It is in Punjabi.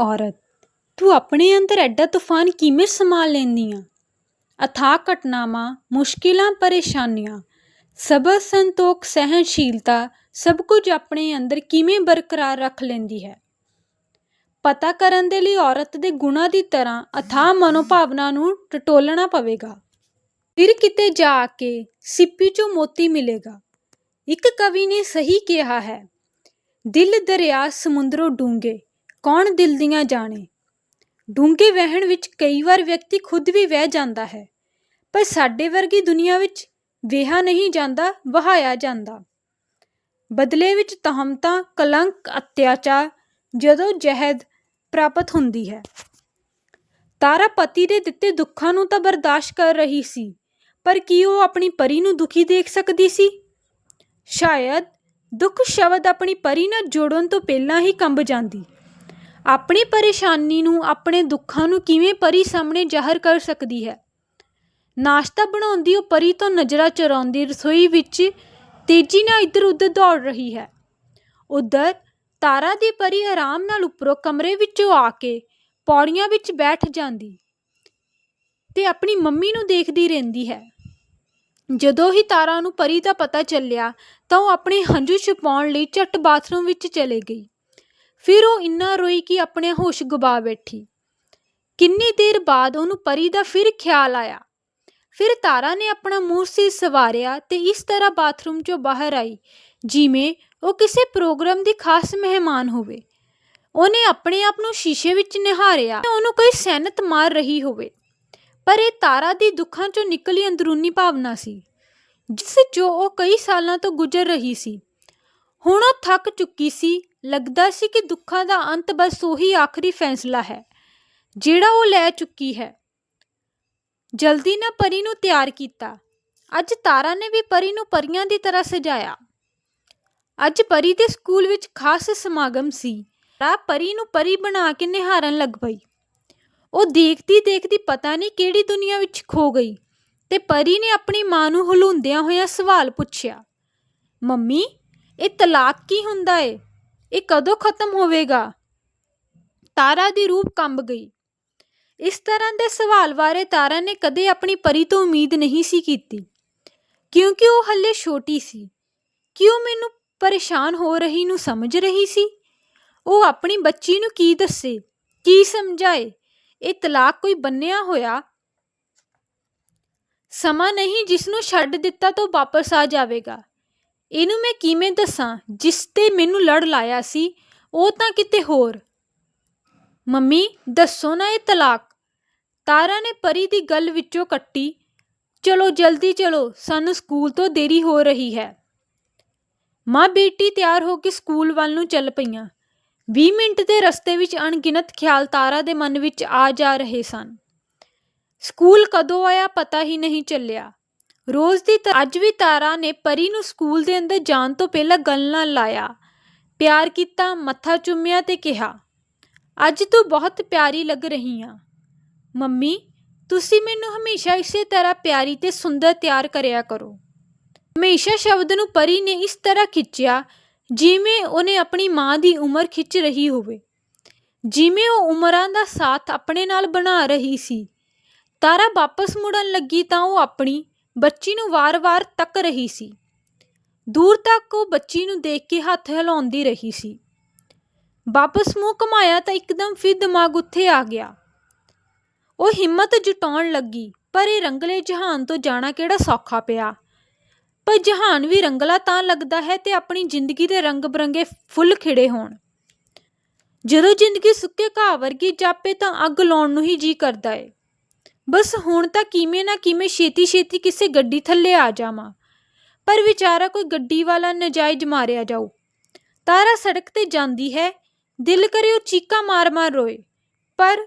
ਔਰਤ, ਤੂੰ ਆਪਣੇ ਅੰਦਰ ਐਡਾ ਤੂਫਾਨ ਕਿਵੇਂ ਸੰਭਾਲ ਲੈਂਦੀ ਆ? ਅਥਾਹ ਘਟਨਾਵਾਂ, ਮੁਸ਼ਕਿਲਾਂ, ਪਰੇਸ਼ਾਨੀਆਂ, ਸਬਰ, ਸੰਤੋਖ, ਸਹਿਣਸ਼ੀਲਤਾ, ਸਭ ਕੁਝ ਆਪਣੇ ਅੰਦਰ ਕਿਵੇਂ ਬਰਕਰਾਰ ਰੱਖ ਲੈਂਦੀ ਹੈ? ਪਤਾ ਕਰਨ ਦੇ ਲਈ ਔਰਤ ਦੇ ਗੁਣਾਂ ਦੀ ਤਰ੍ਹਾਂ ਅਥਾਹ ਮਨੋਭਾਵਨਾ ਨੂੰ ਟਟੋਲਣਾ ਪਵੇਗਾ। ਫਿਰ ਕਿਤੇ ਜਾ ਕੇ ਸਿੱਪੀ ਚੋਂ ਮੋਤੀ ਮਿਲੇਗਾ। ਇੱਕ ਕਵੀ ਨੇ ਸਹੀ ਕਿਹਾ ਹੈ, ਦਿਲ ਦਰਿਆ ਸਮੁੰਦਰੋਂ ਡੂੰਘੇ ਕੌਣ ਦਿਲ ਦੀਆਂ ਜਾਣੇ? ਡੂੰਘੇ ਵਹਿਣ ਵਿੱਚ ਕਈ ਵਾਰ ਵਿਅਕਤੀ ਖੁਦ ਵੀ ਵਹਿ ਜਾਂਦਾ ਹੈ, ਪਰ ਸਾਡੇ ਵਰਗੀ ਦੁਨੀਆ ਵਿੱਚ ਵਿਹਾ ਨਹੀਂ ਜਾਂਦਾ, ਵਹਾਇਆ ਜਾਂਦਾ। ਬਦਲੇ ਵਿੱਚ ਤਹਮਤਾਂ, ਕਲੰਕ, ਅਤਿਆਚਾਰ ਜਦੋਂ ਜਹਿਦ ਪ੍ਰਾਪਤ ਹੁੰਦੀ ਹੈ। ਤਾਰਾ ਪਤੀ ਦੇ ਦਿੱਤੇ ਦੁੱਖਾਂ ਨੂੰ ਤਾਂ ਬਰਦਾਸ਼ਤ ਕਰ ਰਹੀ ਸੀ, ਪਰ ਕੀ ਉਹ ਆਪਣੀ ਪਰੀ ਨੂੰ ਦੁਖੀ ਦੇਖ ਸਕਦੀ ਸੀ? ਸ਼ਾਇਦ ਦੁੱਖ ਸ਼ਬਦ ਆਪਣੀ ਪਰੀ ਨਾਲ ਜੋੜਨ ਤੋਂ ਪਹਿਲਾਂ ਹੀ ਕੰਬ ਜਾਂਦੀ। ਆਪਣੀ ਪਰੇਸ਼ਾਨੀ ਨੂੰ, ਆਪਣੇ ਦੁੱਖਾਂ ਨੂੰ ਕਿਵੇਂ ਪਰੀ ਸਾਹਮਣੇ ਜ਼ਾਹਰ ਕਰ ਸਕਦੀ ਹੈ? ਨਾਸ਼ਤਾ ਬਣਾਉਂਦੀ ਉਹ ਪਰੀ ਤੋਂ ਨਜ਼ਰਾਂ ਚੁਰਾਉਂਦੀ, ਰਸੋਈ ਵਿੱਚ ਤੇਜ਼ੀ ਨਾਲ ਇੱਧਰ ਉੱਧਰ ਦੌੜ ਰਹੀ ਹੈ। ਉਧਰ ਤਾਰਾ ਦੀ ਪਰੀ ਆਰਾਮ ਨਾਲ ਉੱਪਰੋਂ ਕਮਰੇ ਵਿੱਚੋਂ ਆ ਕੇ ਪੌੜੀਆਂ ਵਿੱਚ ਬੈਠ ਜਾਂਦੀ ਤੇ ਆਪਣੀ ਮੰਮੀ ਨੂੰ ਦੇਖਦੀ ਰਹਿੰਦੀ ਹੈ। ਜਦੋਂ ਹੀ ਤਾਰਾ ਨੂੰ ਪਰੀ ਦਾ ਪਤਾ ਚੱਲਿਆ ਤਾਂ ਉਹ ਆਪਣੇ ਹੰਝੂ ਛੁਪਾਉਣ ਲਈ ਝੱਟ ਬਾਥਰੂਮ ਵਿੱਚ ਚਲੇ ਗਈ। ਫਿਰ ਉਹ ਇੰਨਾ ਰੋਈ ਕਿ ਆਪਣੇ ਹੋਸ਼ ਗਵਾ ਬੈਠੀ। ਕਿੰਨੀ ਦੇਰ ਬਾਅਦ ਉਹਨੂੰ ਪਰੀ ਦਾ ਫਿਰ ਖਿਆਲ ਆਇਆ। ਫਿਰ ਤਾਰਾ ਨੇ ਆਪਣਾ ਮੂੰਹ ਸੀ ਸਵਾਰਿਆ ਤੇ ਇਸ ਤਰ੍ਹਾਂ ਬਾਥਰੂਮ ਚੋਂ ਬਾਹਰ ਆਈ, ਜਿਵੇਂ ਉਹ ਕਿਸੇ ਪ੍ਰੋਗਰਾਮ ਦੀ ਖਾਸ ਮਹਿਮਾਨ ਹੋਵੇ। ਉਹਨੇ ਆਪਣੇ ਆਪ ਨੂੰ ਸ਼ੀਸ਼ੇ ਵਿੱਚ ਨਿਹਾਰਿਆ ਤੇ ਉਹਨੂੰ ਕੋਈ ਸੈਨਤ ਮਾਰ ਰਹੀ ਹੋਵੇ। ਪਰ ਇਹ ਤਾਰਾ ਦੀ ਦੁੱਖਾਂ ਚੋਂ ਨਿਕਲੀ ਅੰਦਰੂਨੀ ਭਾਵਨਾ ਸੀ, ਜਿਸ 'ਚੋਂ ਉਹ ਕਈ ਸਾਲਾਂ ਤੋਂ ਗੁਜ਼ਰ ਰਹੀ ਸੀ। ਹੁਣ ਉਹ ਥੱਕ ਚੁੱਕੀ ਸੀ ਲੱਗਦਾ ਸੀ ਕਿ ਦੁੱਖਾਂ ਦਾ ਅੰਤ ਬਸ ਉਹੀ ਆਖਰੀ ਫੈਸਲਾ ਹੈ, ਜਿਹੜਾ ਉਹ ਲੈ ਚੁੱਕੀ ਹੈ। ਜਲਦੀ ਨਾਲ ਪਰੀ ਨੂੰ ਤਿਆਰ ਕੀਤਾ। ਅੱਜ ਤਾਰਾ ਨੇ ਵੀ ਪਰੀ ਨੂੰ ਪਰੀਆਂ ਦੀ ਤਰ੍ਹਾਂ ਸਜਾਇਆ। ਅੱਜ ਪਰੀ ਦੇ ਸਕੂਲ ਵਿੱਚ ਖਾਸ ਸਮਾਗਮ ਸੀ। ਰਾ ਪਰੀ ਨੂੰ ਪਰੀ ਬਣਾ ਕੇ ਨਿਹਾਰਨ ਲੱਗ ਪਈ। ਉਹ ਦੇਖਦੀ ਦੇਖਦੀ ਪਤਾ ਨਹੀਂ ਕਿਹੜੀ ਦੁਨੀਆ ਵਿੱਚ ਖੋ ਗਈ ਤੇ ਪਰੀ ਨੇ ਆਪਣੀ ਮਾਂ ਨੂੰ ਹਲੂੰਦਿਆਂ ਹੋਇਆ ਸਵਾਲ ਪੁੱਛਿਆ, ਮੰਮੀ, ਇਹ ਤਲਾਕ ਕੀ ਹੁੰਦਾ ਏ? ਇਹ ਕਦੋਂ ਖਤਮ ਹੋਵੇਗਾ? ਤਾਰਾ ਦੀ ਰੂਪ ਕੰਬ ਗਈ। ਇਸ ਤਰ੍ਹਾਂ ਦੇ ਸਵਾਲ ਬਾਰੇ ਤਾਰਾ ਨੇ ਕਦੇ ਆਪਣੀ ਪਰੀ ਤੋਂ ਉਮੀਦ ਨਹੀਂ ਸੀ ਕੀਤੀ। ਕਿਉਂਕਿ ਉਹ ਹੱਲੇ ਛੋਟੀ ਸੀ। ਕਿ ਉਹ ਮੈਨੂੰ ਪਰੇਸ਼ਾਨ ਹੋ ਰਹੀ ਨੂੰ ਸਮਝ ਰਹੀ ਸੀ? ਉਹ ਆਪਣੀ ਬੱਚੀ ਨੂੰ ਕੀ ਦੱਸੇ? ਕੀ ਸਮਝਾਏ? ਇਹ ਤਲਾਕ ਕੋਈ ਬੰਨਿਆ ਹੋਇਆ? ਸਮਾਂ ਨਹੀਂ ਜਿਸ ਨੂੰ ਛੱਡ ਦਿੱਤਾ ਤਾਂ ਵਾਪਸ ਆ ਜਾਵੇਗਾ। ਇਹਨੂੰ ਮੈਂ ਕਿਵੇਂ ਦੱਸਾਂ? ਜਿਸ ਤੇ ਮੈਨੂੰ ਲੜ ਲਾਇਆ ਸੀ, ਉਹ ਤਾਂ ਕਿਤੇ ਹੋਰ। ਮੰਮੀ, ਦੱਸੋ ਨਾ ਇਹ ਤਲਾਕ। ਤਾਰਾ ਨੇ ਪਰੀ ਦੀ ਗੱਲ ਵਿੱਚੋਂ ਕੱਟੀ। ਚਲੋ, ਜਲਦੀ ਚਲੋ, ਸਾਨੂੰ ਸਕੂਲ ਤੋਂ ਦੇਰੀ ਹੋ ਰਹੀ ਹੈ। ਮਾਂ ਬੇਟੀ ਤਿਆਰ ਹੋ ਕੇ ਸਕੂਲ ਵੱਲ ਨੂੰ ਚੱਲ ਪਈਆਂ। 20 ਮਿੰਟ ਦੇ ਰਸਤੇ ਵਿੱਚ ਅਣਗਿਣਤ ਖਿਆਲ ਤਾਰਾ ਦੇ ਮਨ ਵਿੱਚ ਆ ਜਾ ਰਹੇ ਸਨ। ਸਕੂਲ ਕਦੋਂ ਆਇਆ ਪਤਾ ਹੀ ਨਹੀਂ ਚੱਲਿਆ। ਰੋਜ਼ ਦੀ ਤਰ੍ਹਾਂ ਅੱਜ ਵੀ ਤਾਰਾ ਨੇ ਪਰੀ ਨੂੰ ਸਕੂਲ ਦੇ ਅੰਦਰ ਜਾਣ ਤੋਂ ਪਹਿਲਾਂ ਗੱਲ ਨਾਲ ਲਾਇਆ। ਪਿਆਰ ਕੀਤਾ, ਮੱਥਾ ਚੁੰਮਿਆ ਤੇ ਕਿਹਾ, ਅੱਜ ਤੂੰ ਬਹੁਤ ਪਿਆਰੀ ਲੱਗ ਰਹੀ ਆ। ਮੰਮੀ, ਤੁਸੀਂ ਮੈਨੂੰ ਹਮੇਸ਼ਾ ਇਸੇ ਤਰ੍ਹਾਂ ਪਿਆਰੀ ਤੇ ਸੁੰਦਰ ਤਿਆਰ ਕਰਿਆ ਕਰੋ। ਹਮੇਸ਼ਾ ਸ਼ਬਦ ਨੂੰ ਪਰੀ ਨੇ ਇਸ ਤਰ੍ਹਾਂ ਖਿੱਚਿਆ, ਜਿਵੇਂ ਉਹਨੇ ਆਪਣੀ ਮਾਂ ਦੀ ਉਮਰ ਖਿੱਚ ਰਹੀ ਹੋਵੇ। ਜਿਵੇਂ ਉਹ ਉਮਰਾਂ ਦਾ ਸਾਥ ਆਪਣੇ ਨਾਲ ਬਣਾ ਰਹੀ ਸੀ। ਤਾਰਾ ਵਾਪਸ ਮੁੜਨ ਲੱਗੀ ਤਾਂ ਉਹ ਆਪਣੀ ਬੱਚੀ ਨੂੰ ਵਾਰ-ਵਾਰ ਤੱਕ ਰਹੀ ਸੀ। ਦੂਰ ਤੱਕ ਉਹ ਬੱਚੀ ਨੂੰ ਦੇਖ ਕੇ ਹੱਥ ਹਿਲਾਉਂਦੀ ਰਹੀ ਸੀ। ਵਾਪਸ ਮੂੰਹ ਘਮਾਇਆ ਤਾਂ ਇੱਕਦਮ ਫਿਰ ਦਿਮਾਗ ਉੱਥੇ ਆ ਗਿਆ। ਉਹ ਹਿੰਮਤ ਜੁਟਾਉਣ ਲੱਗੀ, ਪਰ ਇਹ ਰੰਗਲੇ ਜਹਾਨ ਤੋਂ ਜਾਣਾ ਕਿਹੜਾ ਸੌਖਾ ਪਿਆ? ਪਰ ਜਹਾਨ ਵੀ ਰੰਗਲਾ ਤਾਂ ਲੱਗਦਾ ਹੈ ਤੇ ਆਪਣੀ ਜ਼ਿੰਦਗੀ ਦੇ ਰੰਗ ਬਰੰਗੇ ਫੁੱਲ ਖਿੜੇ ਹੋਣ। ਜਦੋਂ ਜ਼ਿੰਦਗੀ ਸੁੱਕੇ ਘਾਹ ਵਰਗੀ ਜਾਪੇ ਤਾਂ ਅੱਗ ਲਾਉਣ ਨੂੰ ਹੀ ਜੀ ਕਰਦਾ ਏ। ਬਸ ਹੁਣ ਤਾਂ ਕਿਵੇਂ ਨਾ ਕਿਵੇਂ ਛੇਤੀ ਛੇਤੀ ਕਿਸੇ ਗੱਡੀ ਥੱਲੇ ਆ ਜਾਵਾਂ। ਪਰ ਵਿਚਾਰਾ ਕੋਈ ਗੱਡੀ ਵਾਲਾ ਨਜਾਇਜ਼ ਮਾਰਿਆ ਜਾਊ। ਤਾਰਾ ਸੜਕ ਤੇ ਜਾਂਦੀ ਹੈ, ਦਿਲ ਕਰੇ ਉਹ ਚੀਕਾਂ ਮਾਰ-ਮਾਰ ਰੋਏ। ਪਰ